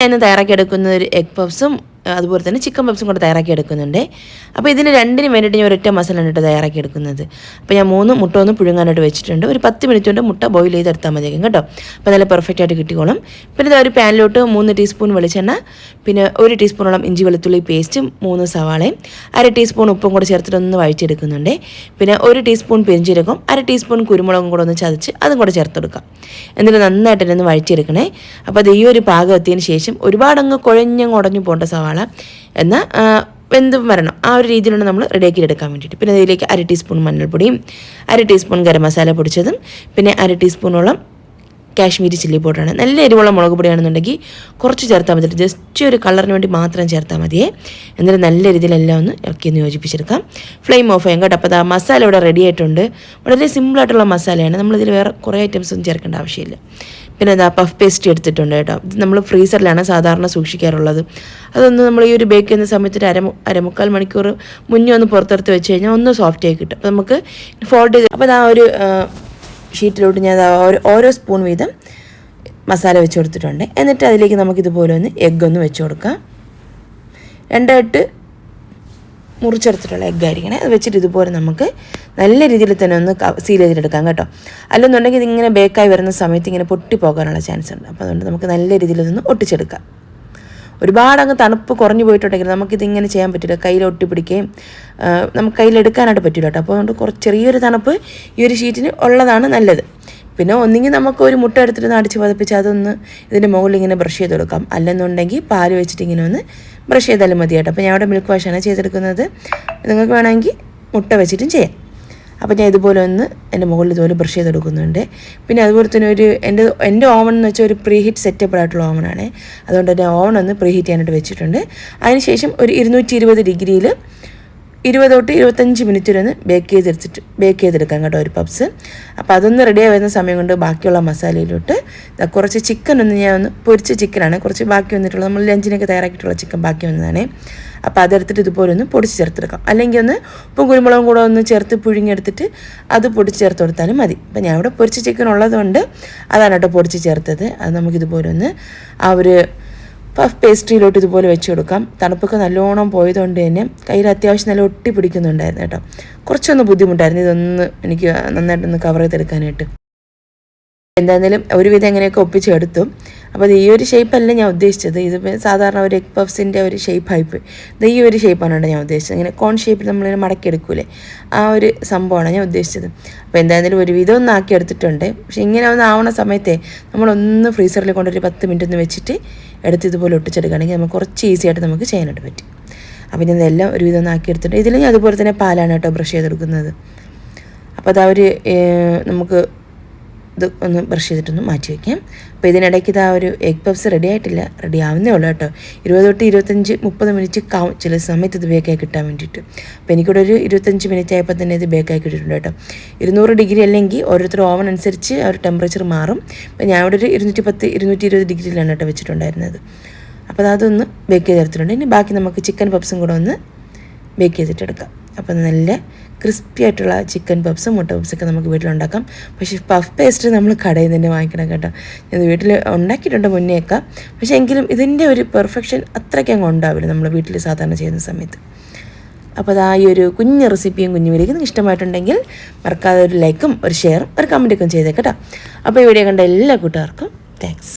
ഞാൻ തയ്യാറാക്കി എടുക്കുന്ന ഒരു എഗ് പഫ്സും അതുപോലെ തന്നെ ചിക്കൻ പപ്സും കൂടെ തയ്യാറാക്കി എടുക്കുന്നുണ്ട്. അപ്പോൾ ഇതിന് രണ്ടിനും വേണ്ടിയിട്ട് ഞാൻ ഒരൊറ്റ മസാലയാണ് കേട്ടോ തയ്യാറാക്കി എടുക്കുന്നത്. അപ്പോൾ ഞാൻ മൂന്ന് മുട്ട ഒന്ന് പുഴുങ്ങാനായിട്ട് വെച്ചിട്ടുണ്ട്. ഒരു പത്ത് മിനിറ്റ് കൊണ്ട് മുട്ട ബോയിൽ ചെയ്തെടുത്താൽ മതിയാകും കേട്ടോ. അപ്പോൾ നല്ല പെർഫെക്റ്റ് ആയിട്ട് കിട്ടിക്കോളും. പിന്നെ ഇതാ ഒരു പാനിലോട്ട് മൂന്ന് ടീസ്പൂൺ വെളിച്ചെണ്ണ പിന്നെ ഒരു ടീസ്പൂണോളം ഇഞ്ചി വെളുത്തുള്ളി പേസ്റ്റും മൂന്ന് സവാളയും അര ടീസ്പൂൺ ഉപ്പും കൂടെ ചേർത്തിട്ട് ഒന്ന് വഴിച്ചെടുക്കുന്നുണ്ട് പിന്നെ ഒരു ടീസ്പൂൺ പെരിഞ്ചീരകം അര ടീസ്പൂൺ കുരുമുളകും കൂടെ ഒന്ന് ചതച്ച് അതും കൂടെ ചേർത്തെടുക്കാം. എന്നിട്ട് നന്നായിട്ട് തന്നെ ഒന്ന് വഴിച്ചെടുക്കണേ അപ്പോൾ അത് ഈ ഒരു പാകം എത്തിയതിന് ശേഷം ഒരുപാടങ്ങ് കുഴഞ്ഞങ്ങ് ഉടഞ്ഞു പോകേണ്ട സവാള എന്നാൽ വെന്തും വരണം. ആ ഒരു രീതിയിലാണ് നമ്മൾ റെഡിയാക്കി എടുക്കാൻ വേണ്ടിയിട്ട്. പിന്നെ അതിലേക്ക് അര ടീസ്പൂൺ മഞ്ഞൾപ്പൊടിയും അര ടീസ്പൂൺ ഗരം മസാല പൊടിച്ചതും പിന്നെ അര ടീസ്പൂണോളം കാശ്മീരി ചില്ലി പൗഡറാണ്. നല്ല എരിവുള്ള മുളക് പൊടിയാണെന്നുണ്ടെങ്കിൽ കുറച്ച് ചേർത്താൽ മതി. ജസ്റ്റ് ഒരു കളറിന് വേണ്ടി മാത്രം ചേർത്താൽ മതിയേ. എന്നിട്ട് നല്ല രീതിയിലെല്ലാം ഒന്ന് ഇറക്കി ഒന്ന് യോജിപ്പിച്ചെടുക്കാം. ഫ്ലെയിം ഓഫ് ചെയ്യാം കേട്ടോ അപ്പോൾ ആ മസാല ഇവിടെ റെഡി ആയിട്ടുണ്ട്. വളരെ സിമ്പിളായിട്ടുള്ള മസാലയാണ്. നമ്മളിതിൽ വേറെ കുറേ ഐറ്റംസ് ഒന്നും ചേർക്കേണ്ട ആവശ്യമില്ല. പിന്നെ എന്താ പഫ് പേസ്റ്റ് എടുത്തിട്ടുണ്ട് കേട്ടോ. ഇത് നമ്മൾ ഫ്രീസറിലാണ് സാധാരണ സൂക്ഷിക്കാറുള്ളത്. അതൊന്ന് നമ്മൾ ഈ ഒരു ബേക്ക് ചെയ്യുന്ന സമയത്ത് ഒരു അര അരമുക്കാൽ മണിക്കൂർ മുന്നേ ഒന്ന് പുറത്തെടുത്ത് വെച്ച് കഴിഞ്ഞാൽ ഒന്ന് സോഫ്റ്റ് ആയി കിട്ടും. അപ്പോൾ നമുക്ക് ഫോൾഡ് ചെയ്ത് അപ്പോൾ ആ ഒരു ഷീറ്റിലോട്ട് ഞാൻ ഓരോ സ്പൂൺ വീതം മസാല വെച്ച് കൊടുത്തിട്ടുണ്ട്. എന്നിട്ട് അതിലേക്ക് നമുക്കിതുപോലെ ഒന്ന് എഗ്ഗ് ഒന്ന് വെച്ച് കൊടുക്കാം. രണ്ടായിട്ട് മുറിച്ചെടുത്തിട്ടുള്ള എഗ്ഗായിരിക്കണേ അത് വെച്ചിട്ട് ഇതുപോലെ നമുക്ക് നല്ല രീതിയിൽ തന്നെ ഒന്ന് സീൽ ചെയ്തിട്ടെടുക്കാം കേട്ടോ. അല്ലെന്നുണ്ടെങ്കിൽ ഇതിങ്ങനെ ബേക്കായി വരുന്ന സമയത്ത് ഇങ്ങനെ പൊട്ടിപ്പോകാനുള്ള ചാൻസ് ഉണ്ട്. അപ്പോൾ അതുകൊണ്ട് നമുക്ക് നല്ല രീതിയിൽ ഇതൊന്ന് ഒട്ടിച്ചെടുക്കാം. ഒരുപാട് അങ്ങ് തണുപ്പ് കുറഞ്ഞു പോയിട്ടുണ്ടെങ്കിൽ നമുക്കിതിങ്ങനെ ചെയ്യാൻ പറ്റില്ല. കയ്യിൽ ഒട്ടിപ്പിടിക്കുകയും നമുക്ക് കയ്യിലെടുക്കാനായിട്ട് പറ്റില്ല കേട്ടോ. അപ്പോൾ അതുകൊണ്ട് കുറച്ച് ചെറിയൊരു തണുപ്പ് ഈ ഒരു ഷീറ്റിന് ഉള്ളതാണ് നല്ലത്. പിന്നെ ഒന്നെങ്കിൽ നമുക്ക് ഒരു മുട്ട എടുത്തിട്ട് അടിച്ച് പതിപ്പിച്ച് അതൊന്ന് ഇതിന്റെ മുകളിൽ ഇങ്ങനെ ബ്രഷ് ചെയ്ത് കൊടുക്കാം. അല്ലെന്നുണ്ടെങ്കിൽ പാൽ വെച്ചിട്ട് ഇങ്ങനെ ഒന്ന് ബ്രഷ് ചെയ്താലും മതി കേട്ടോ. അപ്പോൾ ഞാൻ അവിടെ മിൽക്ക് വാഷാണ് ചെയ്തെടുക്കുന്നത്. നിങ്ങൾക്ക് വേണമെങ്കിൽ മുട്ട വെച്ചിട്ടും ചെയ്യാം. അപ്പോൾ ഞാൻ ഇതുപോലെ ഒന്ന് എന്റെ മുകളിൽ ഇതുപോലെ ബ്രഷ് ചെയ്തെടുക്കുന്നുണ്ട്. പിന്നെ അതുപോലെ തന്നെ ഒരു എന്റെ എന്റെ ഓവൺ എന്ന് വെച്ചാൽ ഒരു പ്രീ ഹീറ്റ് സെറ്റപ്പ് ആയിട്ടുള്ള ഓവനാണ് അതുകൊണ്ട് തന്നെ ഓവൺ ഒന്ന് പ്രീ ഹീറ്റ് ചെയ്യാനായിട്ട് വെച്ചിട്ടുണ്ട്. അതിനുശേഷം ഒരു ഇരുന്നൂറ്റി ഡിഗ്രിയിൽ ഇരുപത് തൊട്ട് ഇരുപത്തഞ്ച് മിനിറ്റ് ഒന്ന് ബേക്ക് ചെയ്തെടുത്തിട്ട് ബേക്ക് ചെയ്തെടുക്കാം കേട്ടോ ഒരു പപ്സ് അപ്പോൾ അതൊന്ന് റെഡി ആവുന്ന സമയം കൊണ്ട് ബാക്കിയുള്ള മസാലയിലോട്ട് കുറച്ച് ചിക്കൻ ഒന്ന് ഞാൻ ഒന്ന് പൊരിച്ച ചിക്കനാണ് കുറച്ച് ബാക്കി വന്നിട്ടുള്ളത് നമ്മൾ ലഞ്ചിനൊക്കെ തയ്യാറാക്കിയിട്ടുള്ള ചിക്കൻ ബാക്കി വന്നതാണ്. അപ്പോൾ അതെടുത്തിട്ട് ഇതുപോലെ ഒന്ന് പൊടിച്ച് ചേർത്തെടുക്കാം. അല്ലെങ്കിൽ ഒന്ന് ഉപ്പും കുരുമുളകും കൂടെ ഒന്ന് ചേർത്ത് പുഴുങ്ങിയെടുത്തിട്ട് അത് പൊടിച്ച് ചേർത്ത് കൊടുത്താലും മതി. അപ്പം ഞാൻ ഇവിടെ പൊരിച്ച ചിക്കൻ ഉള്ളതുകൊണ്ട് അതാണ് കേട്ടോ പൊടിച്ച് ചേർത്തത്. അത് നമുക്കിതുപോലെ ഒന്ന് ആ ഒരു പഫ് പേസ്ട്രിയിലോട്ട് ഇതുപോലെ വെച്ച് കൊടുക്കാം. തണുപ്പൊക്കെ നല്ലോണം പോയതുകൊണ്ട് തന്നെ കയ്യിൽ അത്യാവശ്യം നല്ല ഒട്ടി പിടിക്കുന്നുണ്ടായിരുന്നു കേട്ടോ. കുറച്ചൊന്ന് ബുദ്ധിമുട്ടായിരുന്നു. ഇതൊന്ന് എനിക്ക് നന്നായിട്ടൊന്ന് കവർ ചെയ്തെടുക്കാനായിട്ട്. എന്തായാലും ഒരുവിധം എങ്ങനെയൊക്കെ ഒപ്പിച്ചെടുത്തു അപ്പോൾ ഈ ഒരു ഷേപ്പല്ല ഞാൻ ഉദ്ദേശിച്ചത്. ഇത് സാധാരണ ഒരു എഗ് പഫ്സിന്റെ ഒരു ഷേപ്പ് ഷേപ്പായിപ്പോയി ഇത് ഈ ഒരു ഷേപ്പാണ് കേട്ടോ ഞാൻ ഉദ്ദേശിച്ചത്. ഇങ്ങനെ കോൺ ഷേപ്പിൽ നമ്മളിങ്ങനെ മടക്കിയെടുക്കൂലേ ആ ഒരു സംഭവമാണ് ഞാൻ ഉദ്ദേശിച്ചത്. അപ്പോൾ എന്തായാലും ഒരു ഒരുവിധം ഒന്ന് ആക്കി എടുത്തിട്ടുണ്ട്. പക്ഷെ ഇങ്ങനെ ഒന്ന് ആവണ സമയത്തെ നമ്മളൊന്ന് ഫ്രീസറിൽ കൊണ്ടൊരു പത്ത് മിനിറ്റ് ഒന്ന് വെച്ചിട്ട് എടുത്ത് ഇതുപോലെ ഒട്ടിച്ചെടുക്കുകയാണെങ്കിൽ നമുക്ക് കുറച്ച് ഈസി ആയിട്ട് നമുക്ക് ചെയ്യാനായിട്ട് പറ്റും. അപ്പോൾ ഞാൻ ഇതെല്ലാം ഒരുവിധം ഒന്ന് ആക്കി എടുത്തിട്ടുണ്ട്. ഇതിൽ ഞാൻ അതുപോലെ തന്നെ പാലാണ് കേട്ടോ ബ്രഷ് ചെയ്തെടുക്കുന്നത്. അപ്പോൾ അതാ ഒരു നമുക്ക് ഇത് ഒന്ന് ബ്രഷ് ചെയ്തിട്ടൊന്ന് മാറ്റി വയ്ക്കാം അപ്പോൾ ഇതിനിടയ്ക്ക് ഇതാ ഒരു എഗ് പപ്സ് റെഡി ആയിട്ടില്ല. റെഡി ആവുന്നേ ഉള്ളൂ കേട്ടോ. ഇരുപത് തൊട്ട് ഇരുപത്തഞ്ച് മുപ്പത് മിനിറ്റ് കാവും ചില സമയത്ത് ഇത് ബേക്കായി കിട്ടാൻ വേണ്ടിയിട്ട്. അപ്പോൾ എനിക്കിവിടെ ഒരു ഇരുപത്തഞ്ച് മിനിറ്റ് ആയപ്പോൾ തന്നെ ഇത് ബേക്കായി കിട്ടിയിട്ടുണ്ട് കേട്ടോ. ഇരുന്നൂറ് ഡിഗ്രി അല്ലെങ്കിൽ ഓരോരുത്തർ ഓവൻ അനുസരിച്ച് ആ ഒരു ടെമ്പറേച്ചർ മാറും. അപ്പോൾ ഞാൻ ഇവിടെ ഒരു ഇരുന്നൂറ്റി പത്ത് ഇരുന്നൂറ്റി ഇരുപത് ഡിഗ്രിയിലാണ് കേട്ടോ വെച്ചിട്ടുണ്ടായിരുന്നത്. അപ്പോൾ അതൊന്ന് ബേക്ക് ചെയ്തെടുത്തിട്ടുണ്ട്. ഇനി ബാക്കി നമുക്ക് ചിക്കൻ പപ്സും കൂടെ ഒന്ന് ബേക്ക് ചെയ്തിട്ടെടുക്കാം. അപ്പോൾ നല്ല ക്രിസ്പി ആയിട്ടുള്ള ചിക്കൻ പപ്സും മുട്ട പപ്സൊക്കെ നമുക്ക് വീട്ടിലുണ്ടാക്കാം. പക്ഷേ പഫ് പേസ്റ്റ് നമ്മൾ കടയിൽ നിന്ന് തന്നെ വാങ്ങിക്കണം കേട്ടോ. ഞാൻ വീട്ടിൽ ഉണ്ടാക്കിയിട്ടുണ്ട് മുന്നേക്കാം പക്ഷേ എങ്കിലും ഇതിന്റെ ഒരു പെർഫെക്ഷൻ അത്രയ്ക്ക് അങ്ങ് ഉണ്ടാവില്ല നമ്മൾ വീട്ടിൽ സാധാരണ ചെയ്യുന്ന സമയത്ത്. അപ്പോൾ അതാ ഈ ഒരു കുഞ്ഞ് റെസിപ്പിയും കുഞ്ഞു വീഡിയോ നിങ്ങൾക്ക് ഇഷ്ടമായിട്ടുണ്ടെങ്കിൽ മറക്കാതെ ഒരു ലൈക്കും ഒരു ഷെയറും ഒരു കമന്റൊക്കെ ചെയ്തേക്കട്ടോ അപ്പോൾ ഈ വീഡിയോ കണ്ട എല്ലാ കൂട്ടുകാർക്കും താങ്ക്സ്